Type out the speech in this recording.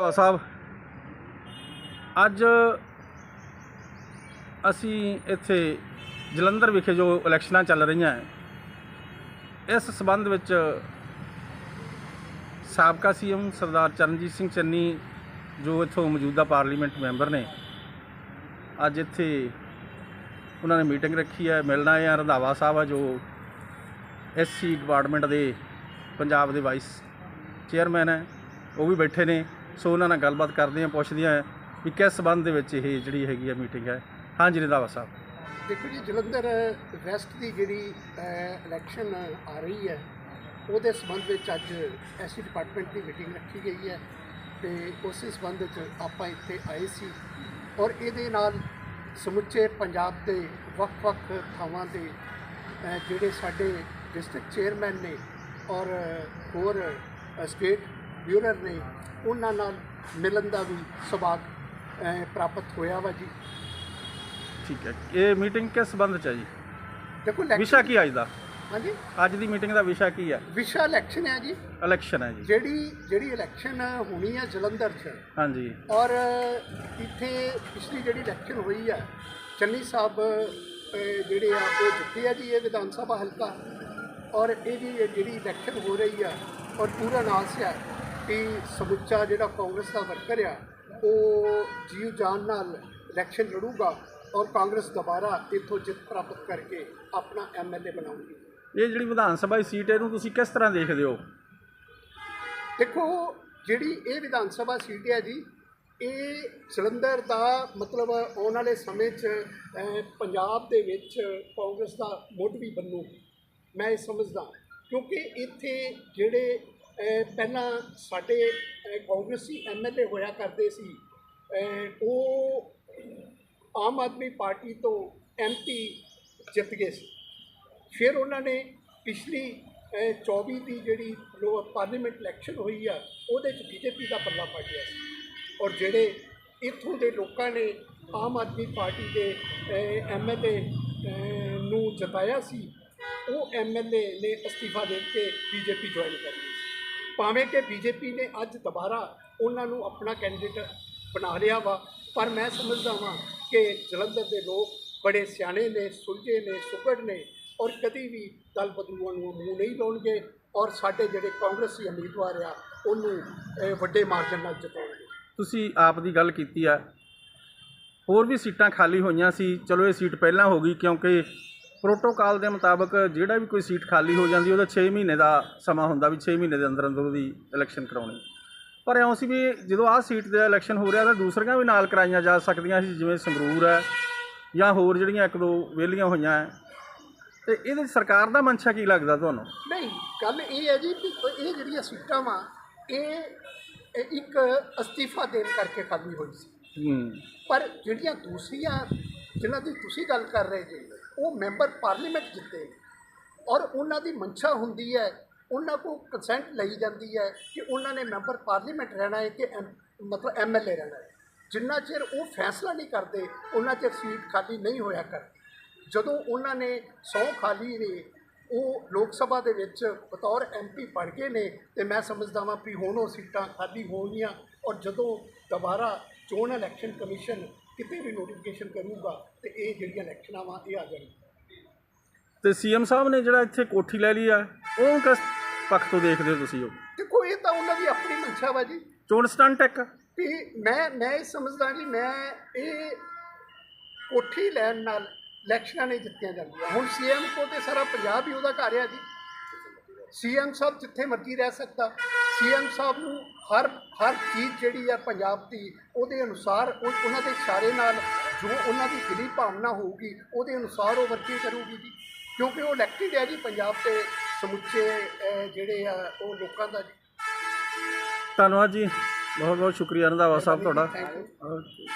ਬਾਬਾ ਸਾਹਿਬ, ਅੱਜ ਅਸੀਂ ਇੱਥੇ ਜਲੰਧਰ ਵਿਖੇ ਜੋ ਇਲੈਕਸ਼ਨਾਂ ਚੱਲ ਰਹੀਆਂ ਇਸ ਸਬੰਧ ਵਿੱਚ ਸਾਬਕਾ ਸੀਐਮ ਸਰਦਾਰ ਚਰਨਜੀਤ ਸਿੰਘ ਚੰਨੀ, ਜੋ ਇੱਥੋਂ ਮੌਜੂਦਾ ਪਾਰਲੀਮੈਂਟ ਮੈਂਬਰ ਨੇ, ਅੱਜ ਇੱਥੇ ਉਹਨਾਂ ਨੇ ਮੀਟਿੰਗ ਰੱਖੀ ਹੈ, ਮਿਲਣਾ ਹੈ, ਰੰਧਾਵਾ ਸਾਹਿਬ ਆ ਜੋ ਐਸਸੀ ਡਿਪਾਰਟਮੈਂਟ ਦੇ ਪੰਜਾਬ ਦੇ ਵਾਈਸ ਚੇਅਰਮੈਨ ਹੈ, ਉਹ ਵੀ ਬੈਠੇ ਨੇ। ਸੋ ਉਹਨਾਂ ਨਾਲ ਗੱਲਬਾਤ ਕਰਦੇ ਹਾਂ ਪੁੱਛਦੇ ਹਾਂ ਵੀ ਕਿਸ ਸਬੰਧ ਦੇ ਵਿੱਚ ਇਹ ਜਿਹੜੀ ਹੈਗੀ ਆ ਮੀਟਿੰਗ ਹੈ। ਹਾਂਜੀ, ਰੰਧਾਵਾ ਸਾਹਿਬ। ਦੇਖੋ ਜੀ, ਜਲੰਧਰ ਵੈਸਟ ਦੀ ਜਿਹੜੀ ਇਲੈਕਸ਼ਨ ਆ ਰਹੀ ਹੈ, ਉਹਦੇ ਸੰਬੰਧ ਵਿੱਚ ਅੱਜ ਐਸਸੀ ਡਿਪਾਰਟਮੈਂਟ ਦੀ ਮੀਟਿੰਗ ਰੱਖੀ ਗਈ ਹੈ ਤੇ ਉਸੇ ਸੰਬੰਧ ਵਿੱਚ ਆਪਾਂ ਇੱਥੇ ਆਏ ਸੀ ਔਰ ਇਹਦੇ ਨਾਲ ਸਮੁੱਚੇ ਪੰਜਾਬ ਦੇ ਵੱਖ-ਵੱਖ ਥਾਵਾਂ ਦੇ ਜਿਹੜੇ ਸਾਡੇ ਡਿਸਟ੍ਰਿਕਟ ਚੇਅਰਮੈਨ ਨੇ ਔਰ ਹੋਰ ਸਟੇਟ ਬਿਊਰਰ ਨੇ ਉਹਨਾਂ ਨਾਲ ਮਿਲਣ ਦਾ ਵੀ ਸੁਭਾਗ ਪ੍ਰਾਪਤ ਹੋਇਆ ਵਾ ਜੀ। ਠੀਕ ਹੈ। ਇਹ ਮੀਟਿੰਗ ਕਿਸ ਸਬੰਧ ਚ ਹੈ ਜੀ? ਦੇਖੋ ਵਿਸ਼ਾ ਕੀ ਅੱਜ ਦਾ? ਹਾਂਜੀ? ਅੱਜ ਦੀ ਮੀਟਿੰਗ ਦਾ ਵਿਸ਼ਾ ਕੀ ਹੈ? ਵਿਸ਼ਾ ਇਲੈਕਸ਼ਨ ਹੈ ਜੀ। ਇਲੈਕਸ਼ਨ ਹੈ ਜੀ। ਜਿਹੜੀ ਜਿਹੜੀ ਇਲੈਕਸ਼ਨ ਹੋਣੀ ਹੈ ਜਲੰਧਰ 'ਚ। ਹਾਂਜੀ। ਔਰ ਇੱਥੇ ਪਿਛਲੀ ਜਿਹੜੀ ਇਲੈਕਸ਼ਨ ਹੋਈ ਹੈ ਚੰਨੀ ਸਾਹਿਬ ਜਿਹੜੇ ਆ ਉਹ ਜਿੱਤੇ ਆ ਜੀ ਇਹ ਵਿਧਾਨ ਸਭਾ ਹਲਕਾ। ਔਰ ਇਹ ਜਿਹੜੀ ਇਲੈਕਸ਼ਨ ਹੋ ਰਹੀ ਆ ਔਰ ਪੂਰਾ ਨਾਸ ਹੈ। ਕਿ ਸਮੁੱਚਾ ਜਿਹੜਾ ਕਾਂਗਰਸ ਦਾ ਵਰਕਰ ਆ ਉਹ ਜੀਵ ਜਾਨ ਨਾਲ ਇਲੈਕਸ਼ਨ ਲੜੂਗਾ ਔਰ ਕਾਂਗਰਸ ਦੁਬਾਰਾ ਇੱਥੋਂ ਜਿੱਤ ਪ੍ਰਾਪਤ ਕਰਕੇ ਆਪਣਾ ਐਮਐਲਏ ਬਣਾਊਗੀ। ਇਹ ਜਿਹੜੀ ਵਿਧਾਨ ਸਭਾ ਦੀ ਸੀਟ ਹੈ ਇਹਨੂੰ ਤੁਸੀਂ ਕਿਸ ਤਰ੍ਹਾਂ ਦੇਖਦੇ ਹੋ? ਦੇਖੋ ਜਿਹੜੀ ਇਹ ਵਿਧਾਨ ਸਭਾ ਸੀਟ ਹੈ ਜੀ ਇਹ ਜਲੰਧਰ ਦਾ ਮਤਲਬ ਆਉਣ ਵਾਲੇ ਸਮੇਂ 'ਚ ਪੰਜਾਬ ਦੇ ਵਿੱਚ ਕਾਂਗਰਸ ਦਾ ਮੁੱਢ ਵੀ ਬਣੂ ਮੈਂ ਇਹ ਸਮਝਦਾ ਕਿਉਂਕਿ ਇੱਥੇ ਜਿਹੜੇ ਪਹਿਲਾਂ ਸਾਡੇ ਅਹ, ਕਾਂਗਰਸੀ ਐਮਐਲਏ ਹੋਇਆ ਕਰਦੇ ਸੀ। ਉਹ ਆਮ ਆਦਮੀ ਪਾਰਟੀ ਤੋਂ ਐਮਪੀ ਜਿੱਤ ਗਏ ਸੀ। ਫਿਰ ਉਹਨਾਂ ਨੇ ਪਿਛਲੀ ਅਹ, 24 ਦੀ ਜਿਹੜੀ ਲੋ ਪਾਰਲੀਮੈਂਟ ਇਲੈਕਸ਼ਨ ਹੋਈ ਆ ਉਹਦੇ ਚ ਬੀਜੇਪੀ ਦਾ ਪੱਲਾ ਪੜ ਗਿਆ ਸੀ। ਔਰ ਜਿਹੜੇ ਇੱਥੋਂ ਦੇ ਲੋਕਾਂ ਨੇ ਆਮ ਆਦਮੀ ਪਾਰਟੀ ਦੇ ਐਮਐਲਏ ਨੂੰ ਜਤਾਇਆ ਸੀ ਉਹ ਐਮਐਲਏ ਨੇ ਅਸਤੀਫਾ ਦੇ ਕੇ ਬੀਜੇਪੀ ਜੁਆਇਨ ਕਰ ਲਈ ਸੀ। ਭਾਵੇਂ ਕਿ ਬੀਜੇਪੀ ਨੇ ਅੱਜ ਦੁਬਾਰਾ ਉਹਨਾਂ ਨੂੰ ਆਪਣਾ ਕੈਂਡੀਡੇਟ ਬਣਾ ਲਿਆ ਵਾ, ਪਰ ਮੈਂ ਸਮਝਦਾ ਹਾਂ ਕਿ ਜਲੰਧਰ ਦੇ ਲੋਕ ਬੜੇ ਸਿਆਣੇ ਨੇ, ਸੁਲਝੇ ਨੇ, ਸੁਕੜ ਨੇ ਔਰ ਕਦੀ ਵੀ ਦਲ ਬਦਲੂਆਂ ਨੂੰ ਮੂੰਹ ਨਹੀਂ ਲਾਉਣਗੇ ਔਰ ਸਾਡੇ ਜਿਹੜੇ ਕਾਂਗਰਸੀ ਉਮੀਦਵਾਰ ਆ, ਉਹਨੂੰ ਵੱਡੇ ਮਾਰਜਨ ਨਾਲ ਜਿਤਾਉਣਗੇ। ਤੁਸੀਂ ਆਪ ਦੀ ਗੱਲ ਕੀਤੀ ਆ। ਹੋਰ ਵੀ ਸੀਟਾਂ ਖਾਲੀ ਹੋਈਆਂ ਸੀ। ਚਲੋ, ਇਹ ਸੀਟ ਪਹਿਲਾਂ ਹੋ ਗਈ ਕਿਉਂਕਿ ਪ੍ਰੋਟੋਕਾਲ ਦੇ ਮੁਤਾਬਕ ਜਿਹੜਾ ਵੀ ਕੋਈ ਸੀਟ ਖਾਲੀ ਹੋ ਜਾਂਦੀ ਉਹਦਾ 6 ਮਹੀਨੇ ਦਾ ਸਮਾਂ ਹੁੰਦਾ ਵੀ 6 ਮਹੀਨੇ ਦੇ ਅੰਦਰ ਅੰਦਰ ਉਹਦੀ ਇਲੈਕਸ਼ਨ ਕਰਾਉਣੀ। ਪਰ ਇਉਂ ਸੀ ਵੀ ਜਦੋਂ ਆਹ ਸੀਟ ਦਾ ਇਲੈਕਸ਼ਨ ਹੋ ਰਿਹਾ ਤਾਂ ਦੂਸਰੀਆਂ ਵੀ ਨਾਲ ਕਰਾਈਆਂ ਜਾ ਸਕਦੀਆਂ ਸੀ ਜਿਵੇਂ ਸੰਗਰੂਰ ਹੈ ਜਾਂ ਹੋਰ ਜਿਹੜੀਆਂ ਇੱਕ ਦੋ ਵਿਹਲੀਆਂ ਹੋਈਆਂ ਹੈ ਤੇ ਇਹਦੇ ਸਰਕਾਰ ਦਾ ਮਨਸ਼ਾ ਕੀ ਲੱਗਦਾ ਤੁਹਾਨੂੰ? ਨਹੀਂ ਗੱਲ ਇਹ ਹੈ ਜੀ ਕਿ ਇਹ ਜਿਹੜੀਆਂ ਸੀਟਾਂ ਵਾ ਇਹ ਇੱਕ ਅਸਤੀਫਾ ਦੇਣ ਕਰਕੇ ਖਾਲੀ ਹੋਈ ਸੀ। ਹੂੰ। ਪਰ ਜਿਹੜੀਆਂ ਦੂਸਰੀਆਂ ਜਿਨ੍ਹਾਂ ਦੀ ਤੁਸੀਂ ਗੱਲ ਕਰ ਰਹੇ ਜੀ ਉਹ ਮੈਂਬਰ ਪਾਰਲੀਮੈਂਟ ਜਿੱਤੇ ਔਰ ਉਹਨਾਂ ਦੀ ਮਨਸ਼ਾ ਹੁੰਦੀ ਹੈ, ਉਹਨਾਂ ਕੋ ਕੰਸੈਂਟ ਲਈ ਜਾਂਦੀ ਹੈ ਕਿ ਉਹਨਾਂ ਨੇ ਮੈਂਬਰ ਪਾਰਲੀਮੈਂਟ ਰਹਿਣਾ ਹੈ ਕਿ ਐਮ- ਮਤਲਬ ਐਮਐਲਏ ਰਹਿਣਾ ਹੈ। ਜਿੰਨਾ ਚਿਰ ਉਹ ਫੈਸਲਾ ਨਹੀਂ ਕਰਦੇ, ਉਹਨਾਂ ਚਿਰ ਸੀਟ ਖਾਲੀ ਨਹੀਂ ਹੋਇਆ ਕਰਦੀ। ਜਦੋਂ ਉਹਨਾਂ ਨੇ ਸੌ ਖਾਲੀ ਨੇ, ਉਹ ਲੋਕ ਸਭਾ ਦੇ ਵਿੱਚ ਬਤੌਰ ਐਮਪੀ ਬਣ ਗਏ ਨੇ ਤੇ ਮੈਂ ਸਮਝਦਾ ਵਾਂ ਵੀ ਹੁਣ ਉਹ ਸੀਟਾਂ ਖਾਲੀ ਹੋਣਗੀਆਂ। ਔਰ ਜਦੋਂ ਦੁਬਾਰਾ ਚੋਣ ਇਲੈਕਸ਼ਨ ਕਮਿਸ਼ਨ ਕਿਤੇ ਵੀ ਨੋਟੀਫਿਕੇਸ਼ਨ ਕਰੂਗਾ ਤੇ ਇਹ ਜਿਹੜੀਆਂ ਇਲੈਕਸ਼ਨਾਂ ਵਾ ਇਹ ਆ ਜਾਣਗੀਆਂ। ਤੇ ਸੀਐਮ ਸਾਹਿਬ ਨੇ ਜਿਹੜਾ ਇੱਥੇ ਕੋਠੀ ਲੈ ਲਈ ਆ ਉਹ ਕਿਸ ਪੱਖ ਤੋਂ ਦੇਖਦੇ ਹੋ ਤੁਸੀਂ ਉਹ? ਦੇਖੋ ਇਹ ਤਾਂ ਉਹਨਾਂ ਦੀ ਆਪਣੀ ਮਨਸ਼ਾ ਵਾ ਜੀ। ਚੋਣ ਸਟੰਟ ਇੱਕ। ਵੀ ਮੈਂ ਮੈਂ ਇਹ ਸਮਝਦਾ ਜੀ ਮੈਂ ਇਹ ਕੋਠੀ ਲੈਣ ਨਾਲ ਇਲੈਕਸ਼ਨਾਂ ਨਹੀਂ ਜਿੱਤੀਆਂ ਜਾਂਦੀਆਂ। ਹੁਣ ਸੀਐਮ ਕੋ ਤੇ ਸਾਰਾ ਪੰਜਾਬ ਹੀ ਉਹਦਾ ਘਰ ਆ ਜੀ। ਸੀਐਮ ਸਾਹਿਬ ਜਿੱਥੇ ਮਰਜ਼ੀ ਰਹਿ ਸਕਦਾ। ਸੀਐਮ ਸਾਹਿਬ ਨੂੰ ਹਰ ਹਰ ਚੀਜ਼ ਜਿਹੜੀ ਆ ਪੰਜਾਬ ਦੀ ਉਹਦੇ ਅਨੁਸਾਰ ਉਹ- ਉਹਨਾਂ ਦੇ ਇਸ਼ਾਰੇ ਨਾਲ ਜੋ ਉਹਨਾਂ ਦੀ ਦਿਲੀ ਭਾਵਨਾ ਹੋਊਗੀ ਉਹਦੇ ਅਨੁਸਾਰ ਉਹ ਵਰਤੀ ਕਰੂਗੀ ਜੀ। ਕਿਉਂਕਿ ਉਹ ਇਲੈਕਟਿਡ ਹੈ ਜੀ ਪੰਜਾਬ ਦੇ ਸਮੁੱਚੇ ਜਿਹੜੇ ਆ ਉਹ ਲੋਕਾਂ ਦਾ ਜੀ। ਧੰਨਵਾਦ ਜੀ। ਬਹੁਤ ਬਹੁਤ ਸ਼ੁਕਰੀਆ ਰੰਧਾਵਾ ਸਾਹਿਬ ਤੁਹਾਡਾ। Thank you okay